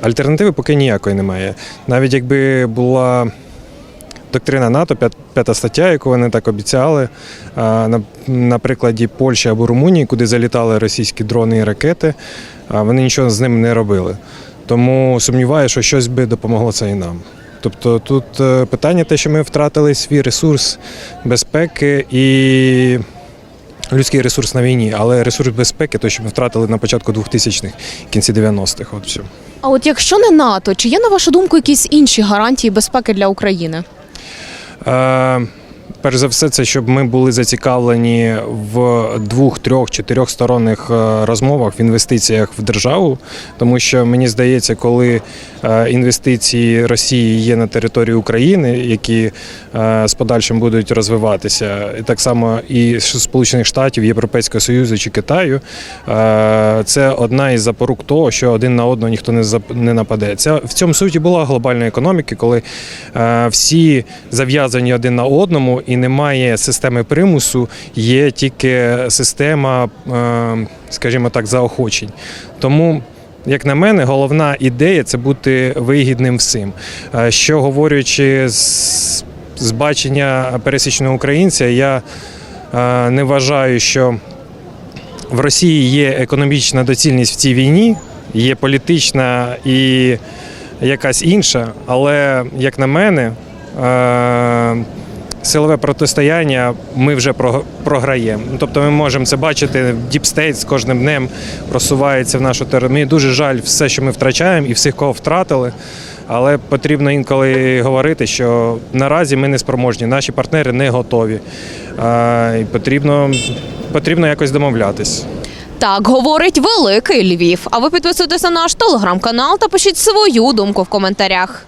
Альтернативи поки ніякої немає. Навіть якби була доктрина НАТО, п'ята стаття, яку вони так обіцяли, на прикладі Польщі або Румунії, куди залітали російські дрони і ракети, вони нічого з ним не робили. Тому сумніваюся, що щось би допомогло це і нам. Тобто тут е, питання те, що ми втратили свій ресурс безпеки і людський ресурс на війні, але ресурс безпеки, той, що ми втратили на початку 2000-х, кінці 90-х. От все. А от якщо не НАТО, чи є на вашу думку якісь інші гарантії безпеки для України? Е, перш за все, це щоб ми були зацікавлені в двох, трьох, чотирьохсторонних е, розмовах в інвестиціях в державу, тому що мені здається, коли е, інвестиції Росії є на території України, які е, з подальшим будуть розвиватися, і так само і Сполучених Штатів, Європейського Союзу чи Китаю, це одна із запорук того, що один на одного ніхто не нападе. Це в цьому суті була глобальна економіки, коли всі зав'язані один на одному і немає системи примусу, є тільки система, е, скажімо так, заохочень. Тому. Як на мене, головна ідея це бути вигідним всім. Е, Що говорячи з, з бачення пересічного українця, я е, не вважаю, що в Росії є економічна доцільність в цій війні, є політична і якась інша, але як на мене, силове протистояння ми вже про- програємо. Ну, Тобто ми можемо це бачити. Діпстейт з кожним днем просувається в нашу територію. Мені дуже жаль все, що ми втрачаємо, і всіх, кого втратили. Але потрібно інколи говорити, що наразі ми не спроможні, наші партнери не готові. І потрібно, потрібно якось домовлятись. Так говорить великий Львів. А ви підписуйтесь на наш телеграм-канал та пишіть свою думку в коментарях.